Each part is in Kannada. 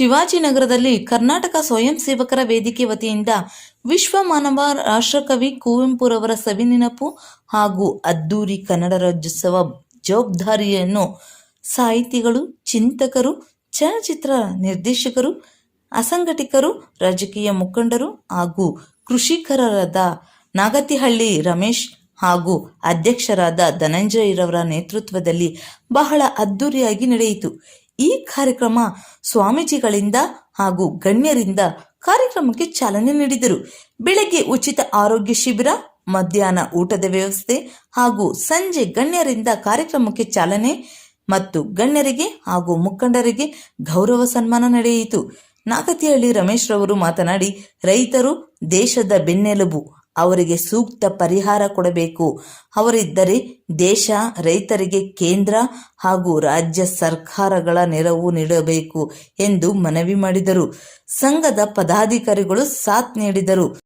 ಶಿವಾಜಿನಗರದಲ್ಲಿ ಕರ್ನಾಟಕ ಸ್ವಯಂ ಸೇವಕರ ವೇದಿಕೆ ವತಿಯಿಂದ ವಿಶ್ವ ಮಾನವ ರಾಷ್ಟ್ರಕವಿ ಕುವೆಂಪುರವರ ಸವಿನೆನಪು ಹಾಗೂ ಅದ್ದೂರಿ ಕನ್ನಡ ರಾಜ್ಯೋತ್ಸವ ಜವಾಬ್ದಾರಿಯನ್ನು ಸಾಹಿತಿಗಳು, ಚಿಂತಕರು ಚಲನಚಿತ್ರ ನಿರ್ದೇಶಕರು, ಅಸಂಘಟಿಕರು, ರಾಜಕೀಯ ಮುಖಂಡರು ಹಾಗೂ ಕೃಷಿಕರಾದ ನಾಗತಿಹಳ್ಳಿ ರಮೇಶ್ ಹಾಗೂ ಅಧ್ಯಕ್ಷರಾದ ಧನಂಜಯರವರ ನೇತೃತ್ವದಲ್ಲಿ ಬಹಳ ಅದ್ದೂರಿಯಾಗಿ ನಡೆಯಿತು. ಈ ಕಾರ್ಯಕ್ರಮ ಸ್ವಾಮೀಜಿಗಳಿಂದ ಹಾಗೂ ಗಣ್ಯರಿಂದ ಕಾರ್ಯಕ್ರಮಕ್ಕೆ ಚಾಲನೆ ನೀಡಿದರು. ಬೆಳಗ್ಗೆ ಉಚಿತ ಆರೋಗ್ಯ ಶಿಬಿರ, ಮಧ್ಯಾಹ್ನ ಊಟದ ವ್ಯವಸ್ಥೆ ಹಾಗೂ ಸಂಜೆ ಗಣ್ಯರಿಂದ ಕಾರ್ಯಕ್ರಮಕ್ಕೆ ಚಾಲನೆ ಮತ್ತು ಗಣ್ಯರಿಗೆ ಹಾಗೂ ಮುಖಂಡರಿಗೆ ಗೌರವ ಸನ್ಮಾನ ನಡೆಯಿತು. ನಾಗತಿಹಳ್ಳಿ ರಮೇಶ್ ರವರು ಮಾತನಾಡಿ, ರೈತರು ದೇಶದ ಬೆನ್ನೆಲುಬು. ಅವರಿಗೆ ಸೂಕ್ತ ಪರಿಹಾರ ಕೊಡಬೇಕು. ಅವರಿದ್ದರೆ ದೇಶ ರೈತರಿಗೆ ಕೇಂದ್ರ ಹಾಗೂ ರಾಜ್ಯ ಸರ್ಕಾರಗಳ ನೆರವು ನೀಡಬೇಕು ಎಂದು ಮನವಿ ಮಾಡಿದರು. ಸಂಘದ ಪದಾಧಿಕಾರಿಗಳು ಸಾಥ್ ನೀಡಿದರು.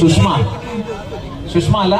ಸುಷ್ಮಾ. ಸುಷ್ಮಾ ಅಲ್ಲ?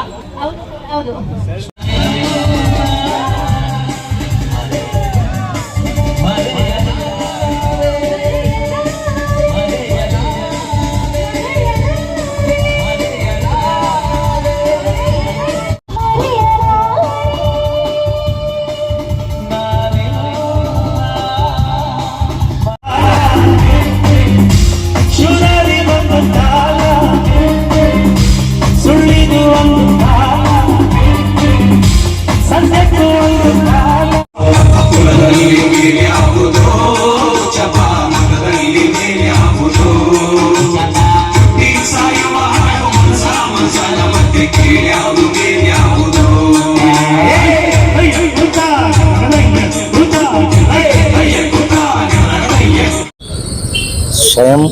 ಸ್ವಯಂ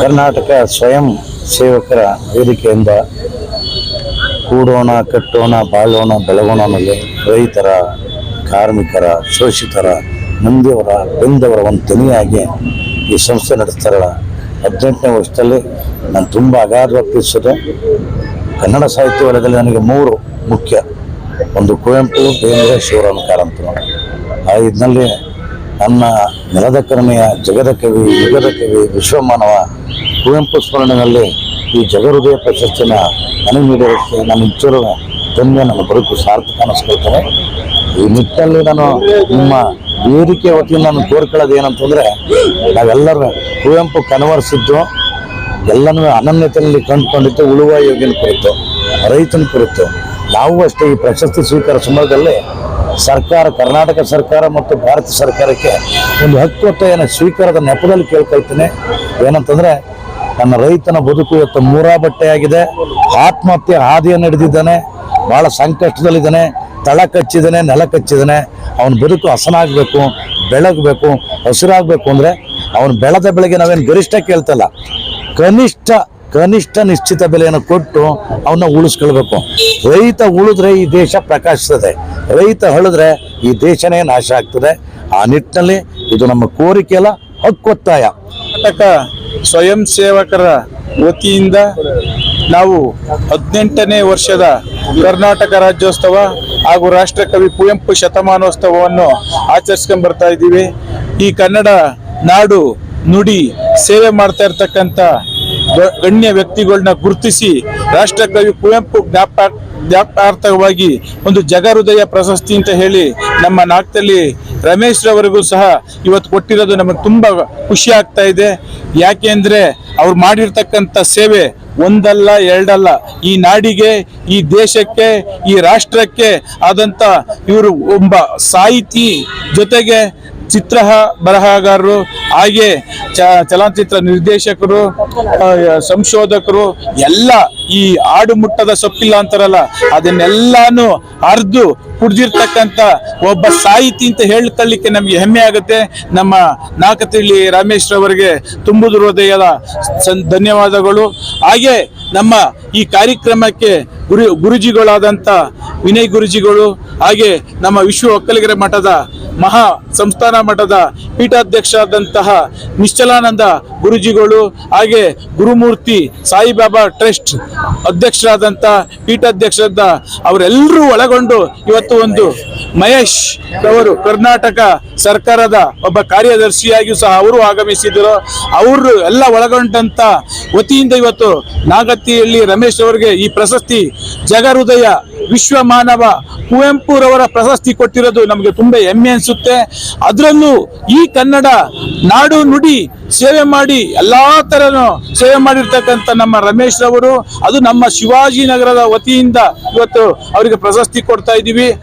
ಕರ್ನಾಟಕ ಸ್ವಯಂ ಸೇವಕರ ವೇದಿಕೆಯಿಂದ ಕೂಡೋಣ, ಕಟ್ಟೋಣ, ಬಾಳೋಣ, ಬೆಳಗೋಣ ಅನ್ನೋದು ರೈತರ, ಕಾರ್ಮಿಕರ, ಶೋಷಿತರ ನಂದಿಯವರ ಬೆಂದವರ ಒಂದು ಧ್ವನಿಯಾಗಿ ಈ ಸಂಸ್ಥೆ ನಡೆಸ್ತಾರಲ್ಲ. ಹದಿನೆಂಟನೇ ವರ್ಷದಲ್ಲಿ ನಾನು ತುಂಬ ಅಗಾಧವಾಗಿ ಪ್ರೀತಿಸೋದು ಕನ್ನಡ ಸಾಹಿತ್ಯ ವಲಯದಲ್ಲಿ ನನಗೆ ಮೂರು ಮುಖ್ಯ. ಒಂದು ಕುವೆಂಪು, ಬೇಂದ್ರೆ, ಶಿವರಾಮ ಕಾರಂತರು. ಆ ಇದರಲ್ಲಿ ನನ್ನ ನೆಲದ ಕರ್ಮೆಯ ಜಗದ ಕವಿ, ಯುಗದ ಕವಿ, ವಿಶ್ವಮಾನವ ಕುವೆಂಪು ಸ್ಮರಣೆಯಲ್ಲಿ ಈ ಜಗಹೃದಯ ಪ್ರಶಸ್ತಿನ ನನಗೆ ನೀಡಿರೋದಕ್ಕೆ ನಾನು ಇಂಚೂರು ಧನ್ಯ, ನನ್ನ ಬದುಕು ಸಾರ್ಥಕ ಅನ್ನಿಸ್ಕೊಳ್ತಾರೆ ಈ ನಿಟ್ಟಿನಲ್ಲಿ ನಾನು ನಿಮ್ಮ ವೇದಿಕೆ ವತಿಯಿಂದ ನಾನು ಕೋರ್ಕೊಳ್ಳೋದು ಏನಂತಂದರೆ, ನಾವೆಲ್ಲರೂ ಕುವೆಂಪು ಕನವರಿಸಿದ್ದು, ಎಲ್ಲನೂ ಅನನ್ಯತೆಯಲ್ಲಿ ಕಂಡುಕೊಂಡಿದ್ದು, ಉಳುವ ಯೋಗಿನ ಕುರಿತು, ರೈತನ ಕುರಿತು. ನಾವು ಅಷ್ಟೇ ಈ ಪ್ರಶಸ್ತಿ ಸ್ವೀಕಾರ ಸಮಯದಲ್ಲಿ ಸರ್ಕಾರ, ಕರ್ನಾಟಕ ಸರ್ಕಾರ ಮತ್ತು ಭಾರತ ಸರ್ಕಾರಕ್ಕೆ ಒಂದು ಹಕ್ಕೊತ್ತಾಯನ ಸ್ವೀಕಾರದ ನೆಪದಲ್ಲಿ ಕೇಳ್ಕೊಳ್ತೀನಿ. ಏನಂತಂದರೆ, ನನ್ನ ರೈತನ ಬದುಕು ಇವತ್ತು ಮೂರಾ ಬಟ್ಟೆಯಾಗಿದೆ ಆತ್ಮಹತ್ಯೆ ಹಾದಿಯನ್ನು ಹಿಡಿದಿದ್ದಾನೆ ಭಾಳ ಸಂಕಷ್ಟದಲ್ಲಿದ್ದಾನೆ. ತಳ ಕಚ್ಚಿದ್ದಾನೆ, ನೆಲ ಕಚ್ಚಿದ್ದಾನೆ. ಅವನ ಬದುಕು ಹಸನಾಗಬೇಕು, ಬೆಳಗಬೇಕು, ಹಸಿರಾಗಬೇಕು ಅಂದರೆ ಅವನು ಬೆಳೆದ ಬೆಳಗ್ಗೆ ನಾವೇನು ಗರಿಷ್ಠ ಕೇಳ್ತಲ್ಲ ಕನಿಷ್ಠ ಕನಿಷ್ಠ ನಿಶ್ಚಿತ ಬೆಲೆಯನ್ನು ಕೊಟ್ಟು ಅವನ್ನ ಉಳಿಸ್ಕೊಳ್ಬೇಕು. ರೈತ ಉಳಿದ್ರೆ ಈ ದೇಶ ಪ್ರಕಾಶಿಸ್ತದೆ. ರೈತ ಹಳಿದ್ರೆ ಈ ದೇಶನೇ ನಾಶ ಆಗ್ತದೆ. ಆ ನಿಟ್ಟಿನಲ್ಲಿ ಇದು ನಮ್ಮ ಕೋರಿಕೆ ಅಲ್ಲ ಹಕ್ಕೊತ್ತಾಯ. ಕರ್ನಾಟಕ ಸ್ವಯಂ ಸೇವಕರ ವತಿಯಿಂದ ನಾವು ಹದಿನೆಂಟನೇ ವರ್ಷದ ಕರ್ನಾಟಕ ರಾಜ್ಯೋತ್ಸವ ಹಾಗೂ ರಾಷ್ಟ್ರಕವಿ ಕುವೆಂಪು ಶತಮಾನೋತ್ಸವವನ್ನು ಆಚರಿಸ್ಕೊಂಡ್ ಬರ್ತಾ ಇದ್ದೀವಿ. ಈ ಕನ್ನಡ ನಾಡು ನುಡಿ ಸೇವೆ ಮಾಡ್ತಾ ಇರ್ತಕ್ಕಂಥ ಗಣ್ಯ ವ್ಯಕ್ತಿಗಳನ್ನ ಗುರುತಿಸಿ ರಾಷ್ಟ್ರಕವಿ ಕುವೆಂಪು ಜ್ಞಾಪ ಜ್ಞಾಪಾರ್ಥವಾಗಿ ಒಂದು ಜಗಹೃದಯ ಪ್ರಶಸ್ತಿ ಅಂತ ಹೇಳಿ ನಮ್ಮ ನಾಗ್ತಲ್ಲಿ ರಮೇಶ್ ರವರಿಗೂ ಸಹ ಇವತ್ತು ಕೊಟ್ಟಿರೋದು ನಮಗೆ ತುಂಬಾ ಖುಷಿ ಆಗ್ತಾ ಇದೆ. ಯಾಕೆ ಅಂದ್ರೆ ಅವ್ರು ಮಾಡಿರ್ತಕ್ಕಂಥ ಸೇವೆ ಒಂದಲ್ಲ, ಎರಡಲ್ಲ. ಈ ನಾಡಿಗೆ, ಈ ದೇಶಕ್ಕೆ, ಈ ರಾಷ್ಟ್ರಕ್ಕೆ ಆದಂತ ಇವರು ಒಬ್ಬ ಸಾಹಿತಿ ಜೊತೆಗೆ ಚಿತ್ರ ಬರಹಗಾರರು, ಹಾಗೆ ಚ ಚಲನಚಿತ್ರ ನಿರ್ದೇಶಕರು ಸಂಶೋಧಕರು, ಎಲ್ಲ ಈ ಆಡು ಮುಟ್ಟದ ಸೊಪ್ಪಿಲ್ಲ ಅಂತಾರಲ್ಲ, ಅದನ್ನೆಲ್ಲಾನು ಅರ್ದು ಕುಡ್ದಿರ್ತಕ್ಕಂಥ ಒಬ್ಬ ಸಾಹಿತಿ ಅಂತ ಹೇಳ್ಕೊಳ್ಳಿಕ್ಕೆ ನಮಗೆ ಹೆಮ್ಮೆ ಆಗುತ್ತೆ. ನಮ್ಮ ನಾಕತಿಳ್ಳಿ ರಾಮೇಶ್ ಅವರಿಗೆ ತುಂಬುದು ಹೃದಯದ ಧನ್ಯವಾದಗಳು. ಹಾಗೆ ನಮ್ಮ ಈ ಕಾರ್ಯಕ್ರಮಕ್ಕೆ ಗುರು, ಗುರುಜಿಗಳಾದಂಥ ವಿನಯ್ ಗುರುಜಿಗಳು, ಹಾಗೆ ನಮ್ಮ ವಿಶ್ವ ಒಕ್ಕಲಿಗರ ಮಠದ ಮಹಾ ಸಂಸ್ಥಾನ ಮಠದ ಪೀಠಾಧ್ಯಕ್ಷರಾದಂತಹ ನಿಶ್ಚಲಾನಂದ ಗುರುಜಿಗಳು ಹಾಗೆ ಗುರುಮೂರ್ತಿ ಸಾಯಿಬಾಬಾ ಟ್ರಸ್ಟ್ ಅಧ್ಯಕ್ಷರಾದಂಥ ಪೀಠಾಧ್ಯಕ್ಷರಾದ ಅವರೆಲ್ಲರೂ ಒಳಗೊಂಡು ಇವತ್ತು ಒಂದು ಮಹೇಶ್ ಅವರು ಕರ್ನಾಟಕ ಸರ್ಕಾರದ ಒಬ್ಬ ಕಾರ್ಯದರ್ಶಿಯಾಗಿಯೂ ಸಹ ಅವರು ಆಗಮಿಸಿದರು. ಅವರು ಎಲ್ಲ ಒಳಗೊಂಡಂತ ವತಿಯಿಂದ ಇವತ್ತು ನಾಗತ್ತಿಯಲ್ಲಿ ರಮೇಶ್ ಅವರಿಗೆ ಈ ಪ್ರಶಸ್ತಿ ಜಗಹೃದಯ ವಿಶ್ವ ಮಾನವ ಕುವೆಂಪುರವರ ಪ್ರಶಸ್ತಿ ಕೊಟ್ಟಿರೋದು ನಮಗೆ ತುಂಬಾ ಹೆಮ್ಮೆ ಅನಿಸುತ್ತೆ. ಅದರಲ್ಲೂ ಈ ಕನ್ನಡ ನಾಡು ನುಡಿ ಸೇವೆ ಮಾಡಿ ಎಲ್ಲಾ ತರನು ಸೇವೆ ಮಾಡಿರ್ತಕ್ಕಂಥ ನಮ್ಮ ರಮೇಶ್ ರವರು, ಅದು ನಮ್ಮ ಶಿವಾಜಿನಗರದ ವತಿಯಿಂದ ಇವತ್ತು ಅವರಿಗೆ ಪ್ರಶಸ್ತಿ ಕೊಡ್ತಾ ಇದ್ದೀವಿ